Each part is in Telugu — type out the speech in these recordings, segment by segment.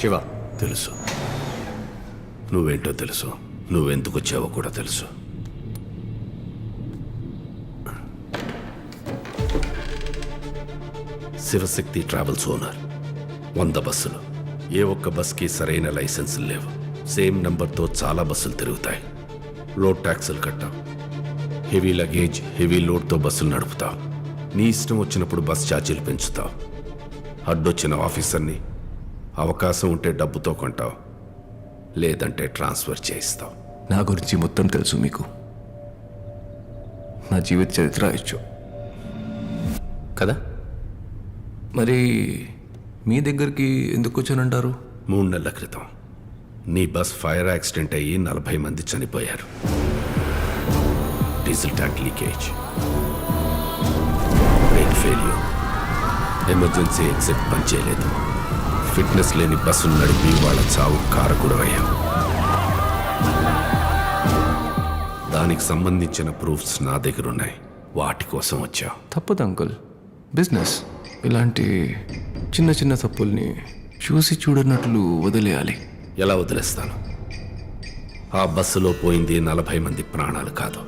శివ. తెలుసు. నువ్వేంటో తెలుసు. నువ్వెందుకు వచ్చావో కూడా తెలుసు. Shivashakti travels owner. వంద బస్సులు. ఏ ఒక్క బస్కి సరైన లైసెన్స్ లేవు. సేమ్ నంబర్తో చాలా బస్సులు తిరుగుతాయి. లోడ్ ట్యాక్సులు కట్టాం. హెవీ లగేజ్ హెవీ లోడ్తో బస్సులు నడుపుతావు నీ ఇష్టం వచ్చినప్పుడు బస్ ఛార్జీలు పెంచుతావు అడ్డొచ్చిన ఆఫీసర్ని అవకాశం ఉంటే డబ్బుతో కొంటావు. లేదంటే ట్రాన్స్ఫర్ చేయిస్తావు. నా గురించి మొత్తం తెలుసు మీకు. నా జీవిత చరిత్ర ఇచ్చు. కదా? మరి మీ దగ్గరికి ఎందుకు వచ్చానంటారు? మూడు నెలల క్రితం. నీ బస్ ఫైర్ యాక్సిడెంట్ అయ్యి నలభై మంది చనిపోయారు. Diesel tank leakage. Brake failure. Emergency exit పనిచేయలేదు. ఫిట్నెస్ లేని బస్సులు నడిపి వాళ్ళ చావు కారకుడు అయ్యాం దానికి సంబంధించిన ప్రూఫ్స్ నా దగ్గర ఉన్నాయి వాటి కోసం వచ్చాం తప్పదు అంకుల్. బిజినెస్. ఇలాంటి చిన్న చిన్న తప్పుల్ని చూసి చూడనట్లు వదిలేయాలి. ఎలా వదిలేస్తాను? ఆ బస్సులో పోయింది నలభై మంది ప్రాణాలు కాదు.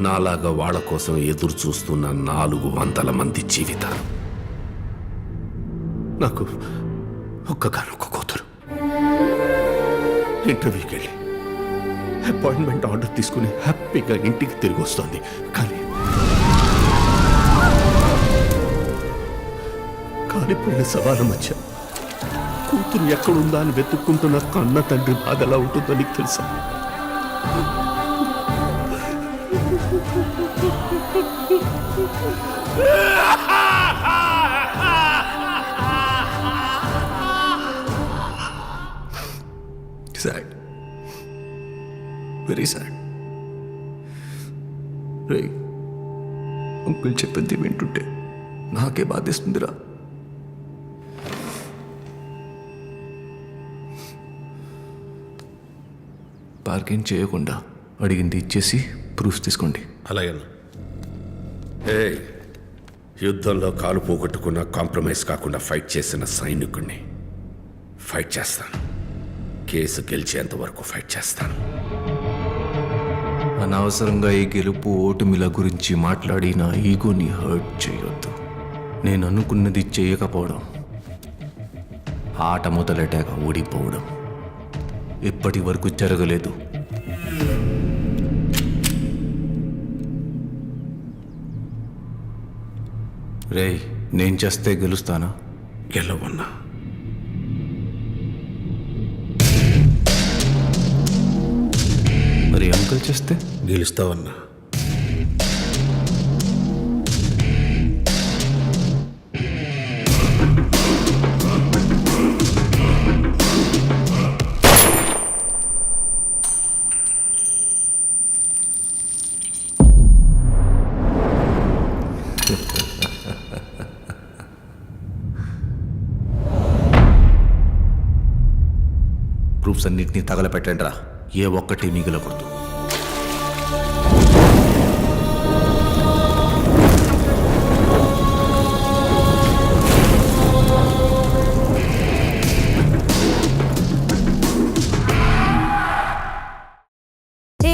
నాలాగా వాళ్ళ కోసం ఎదురు చూస్తున్న నాలుగు వందల మంది జీవితాలు. నాకు ఒక్కగానొక్క కూతురు. ఇంటర్వ్యూకి వెళ్ళి అపాయింట్మెంట్ ఆర్డర్ తీసుకుని హ్యాపీగా ఇంటికి తిరిగి వస్తుంది. కానీ కాలిపోయిన సవాల మధ్య కూతురు ఎక్కడుందా అని వెతుక్కుంటున్న కన్న తండ్రి బాధ ఎలా ఉంటుందో నీకు తెలుసా? Sad very sad. రే అంకుల్ చెప్పింది వింటుంటే నాకే బాధిస్తుందిరా. పార్కింగ్ చేయకుండా అడిగింది ఇచ్చేసి ప్రూఫ్ తీసుకోండి. అలాగే ఏ యుద్ధంలో కాలు పోగొట్టుకున్న కాంప్రమైజ్ కాకుండా ఫైట్ చేసిన సైనికుణ్ణి ఫైట్ చేస్తాను. కేసు గెలిచేంత వరకు ఫైట్ చేస్తాను. అనవసరంగా ఈ గెలుపు ఓటమిల గురించి మాట్లాడి నా ఈగోని హర్ట్ చేయొద్దు. నేను అనుకున్నది చేయకపోవడం ఆట మొదలెటాక ఓడిపోవడం ఇప్పటి వరకు జరగలేదు. రేయ్ నేను చేస్తే గెలుస్తానా? గెలవన్నా. అంకుల్ చేస్తే? గెలుస్తావన్నా. ప్రూఫ్స్ అన్నింటినీ తగలపెట్టండి రా ఏ ఒక్కటి మిగిలకూడదు.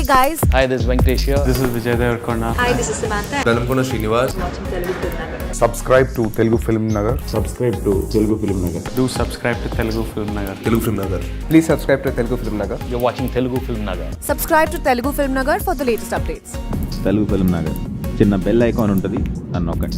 Hey guys, Hi, this is Venkatesh here. This is Vijay Devarkonda. hi, this is Samantha. నలుపున Srinivas subscribe to Telugu film Nagar Do subscribe to Telugu Film Nagar. Telugu film Nagar please subscribe to Telugu film Nagar You're watching Telugu Film Nagar. Subscribe to Telugu Film Nagar for the latest updates. Telugu film Nagar చిన్న బెల్ ఐకాన్ ఉంటుంది అని నొక్కండి